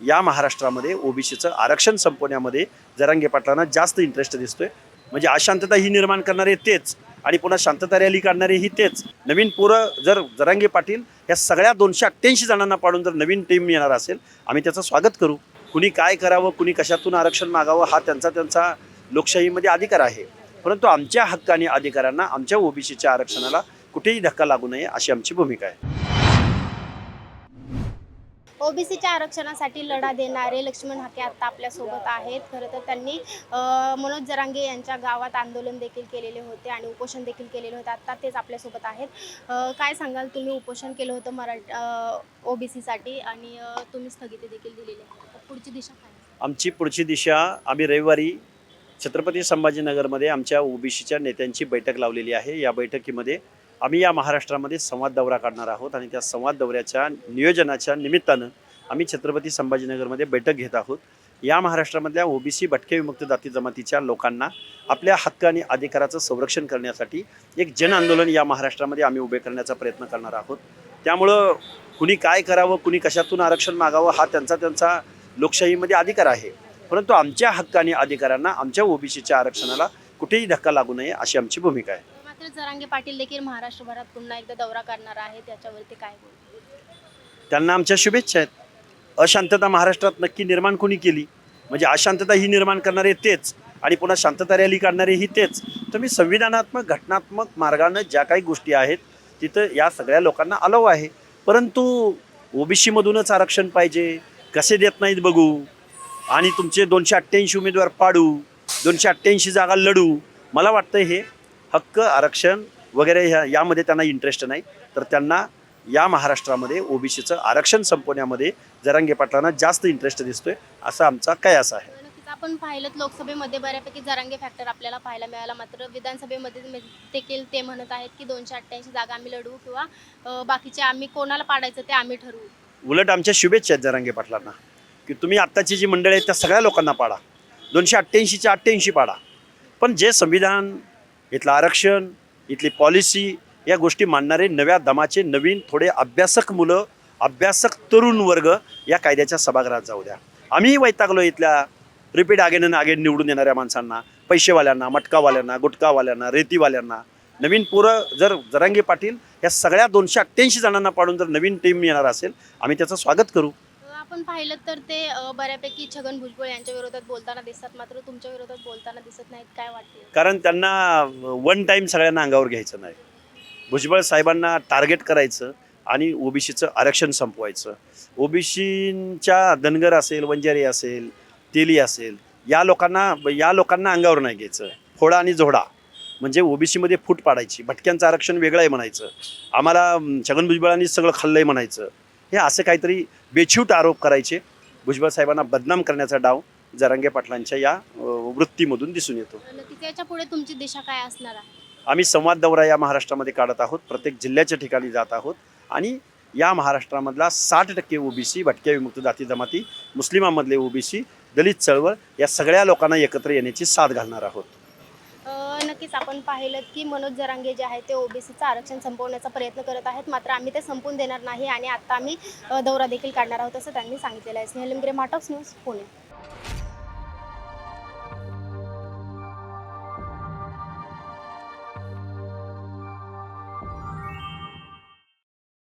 या महाराष्ट्रामध्ये ओबीसीचं आरक्षण संपवण्यामध्ये जरांगे पाटलांना जास्त इंटरेस्ट दिसतोय. म्हणजे अशांतता ही निर्माण करणारे तेच आणि पुन्हा शांतता रॅली काढणारे ही तेच. नवीन पोरं जर जरांगे पाटील या सगळ्या दोनशे अठ्ठ्याऐंशी जणांना पाडून जर नवीन टीम येणार असेल आम्ही त्याचं स्वागत करू. कुणी काय करावं कुणी कशातून आरक्षण मागावं हा त्यांचा त्यांचा लोकशाहीमध्ये अधिकार आहे. परंतु आमच्या हक्क आणि अधिकारांना आमच्या ओबीसीच्या आरक्षणाला कुठेही धक्का लागू नये अशी आमची भूमिका आहे. ओबीसीच्या आरक्षणासाठी लढा देणारे लक्ष्मण हाके आता आपल्यासोबत आहेत. खरं तर त्यांनी मनोज जरांगे यांच्या गावात आंदोलन देखील केलेले होते आणि उपोषण देखील केलेले होते. आता तेच आपल्यासोबत आहेत. काय सांगाल तुम्ही? उपोषण केलं होतं मराठ ओबीसीसाठी आणि तुम्ही स्थगिती देखील दिलेली आहे. पुढची दिशा काय आमची पुढची दिशा आम्ही रविवारी छत्रपती संभाजीनगरमध्ये आमच्या ओबीसीच्या नेत्यांची बैठक लावलेली आहे. या बैठकीमध्ये आम्ही या महाराष्ट्रामध्ये संवाद दौरा काढणार आहोत आणि त्या संवाद दौऱ्याच्या नियोजनाच्या निमित्तानं आम्ही छत्रपती संभाजीनगरमध्ये बैठक घेत आहोत. या महाराष्ट्रामधल्या ओबीसी भटके विमुक्त जाती जमातीच्या लोकांना आपल्या हक्क आणि अधिकाराचं संरक्षण करण्यासाठी एक जन आंदोलन या महाराष्ट्रामध्ये आम्ही उभे करण्याचा प्रयत्न करणार आहोत. त्यामुळं कुणी काय करावं कुणी कशातून आरक्षण मागावं हा त्यांचा त्यांचा लोकशाहीमध्ये अधिकार आहे. परंतु आमच्या हक्क आणि अधिकारांना आमच्या ओबीसीच्या आरक्षणाला कुठेही धक्का लागू नये अशी आमची भूमिका आहे. मात्र जरांगे पाटील देखील महाराष्ट्रभरात पुन्हा एकदा दौरा करणार आहे त्याच्यावरती काय त्यांना आमच्या शुभेच्छा आहेत. अशांतता महाराष्ट्रात नक्की निर्माण कोणी केली? म्हणजे अशांतता ही निर्माण करणारे तेच आणि पुन्हा शांतता रॅली काढणारे ही तेच. तर मी संविधानात्मक घटनात्मक मार्गानं ज्या काही गोष्टी आहेत तिथं या सगळ्या लोकांना अलाव आहे. परंतु ओबीसीमधूनच आरक्षण पाहिजे. कसे देत नाहीत बघू. आणि तुमचे दोनशे अठ्ठ्याऐंशी उमेदवार पाडू. दोनशे अठ्ठ्याऐंशी जागा लढू. मला वाटतं हे हक्क आरक्षण वगैरे ह्या यामध्ये त्यांना इंटरेस्ट नाही. तर त्यांना या महाराष्ट्रामध्ये ओबीसीचं आरक्षण संपवण्यामध्ये जरांगे पाटलांना जास्त इंटरेस्ट दिसतोय असा आमचा कयास आहे. आपण पाहिलं लोकसभेमध्ये बऱ्यापैकी जरांगे फॅक्टर आपल्याला पाहायला मिळाला. मात्र विधानसभेमध्ये देखील ते म्हणत आहेत की दोनशे अठ्ठ्याऐंशी जागा आम्ही लढवू किंवा बाकीचे आम्ही कोणाला पाडायचं ते आम्ही ठरवू. उलट आमच्या शुभेच्छा आहेत जरांगे पाटलांना की तुम्ही आत्ताची जी मंडळी आहेत त्या सगळ्या लोकांना पाडा. दोनशे अठ्ठ्याऐंशीच्या अठ्ठ्याऐंशी पाडा. पण जे संविधान इथलं आरक्षण इथली पॉलिसी या गोष्टी मानणारे नव्या दमाचे नवीन थोडे अभ्यासक मुलं अभ्यासक तरुण वर्ग या कायद्याच्या सभागृहात जाऊ द्या. आम्हीही वैतागलो इथल्या रिपीट आगेन आगेन निवडून येणाऱ्या माणसांना पैसेवाल्यांना मटकावाल्यांना गुटखावाल्यांना रेतीवाल्यांना. नवीन पोरं जर जरांगी पाटील या सगळ्या दोनशे अठ्ठ्याऐंशी जणांना पाडून जर नवीन टीम येणार असेल आम्ही त्याचं स्वागत करू. आपण पाहिलं तर ते अ, बऱ्यापैकी छगन भुजबळ यांच्या विरोधात बोलताना दिसतात. मात्र तुमच्या विरोधात बोलताना दिसत नाहीत. काय वाटते कारण त्यांना वन टाईम सगळ्यांना अंगावर घ्यायचं नाही. भुजबळ साहेबांना टार्गेट करायचं आणि ओबीसीचं आरक्षण संपवायचं. ओबीसीच्या धनगर असेल वंजारी असेल तेली असेल या लोकांना या लोकांना अंगावर नाही घ्यायचं. फोडा आणि झोडा. म्हणजे ओबीसीमध्ये फूट पाडायची. भटक्यांचं आरक्षण वेगळं आहे म्हणायचं. आम्हाला अं, छगन भुजबळांनी सगळं खाल्लंय म्हणायचं. हे असं काहीतरी बेछूट आरोप करायचे. भुजबळ साहेबांना बदनाम करण्याचा डाव जरांगे पाटलांच्या या वृत्तीमधून दिसून येतो. पुढे तुमची दिशा काय असणार आहे? आम्ही संवाद दौरा या महाराष्ट्रामध्ये काढत आहोत. प्रत्येक जिल्ह्याच्या ठिकाणी जात आहोत. आणि या महाराष्ट्रामधला साठ टक्के ओबीसी भटक्या विमुक्त जाती जमाती मुस्लिमांमधले ओबीसी दलित चळवळ या सगळ्या लोकांना एकत्र येण्याची साथ घालणार आहोत. नक्कीच आपण पाहिलं की मनोज जरांगे जे आहे ते ओबीसीचं आरक्षण संपवण्याचा प्रयत्न करत आहेत. मात्र आम्ही ते संपवून देणार नाही आणि आता आम्ही दौरा देखील काढणार आहोत असं त्यांनी सांगितलेलं आहे. स्नेहल लिमगिरे माटॉक्स न्यूज पुणे.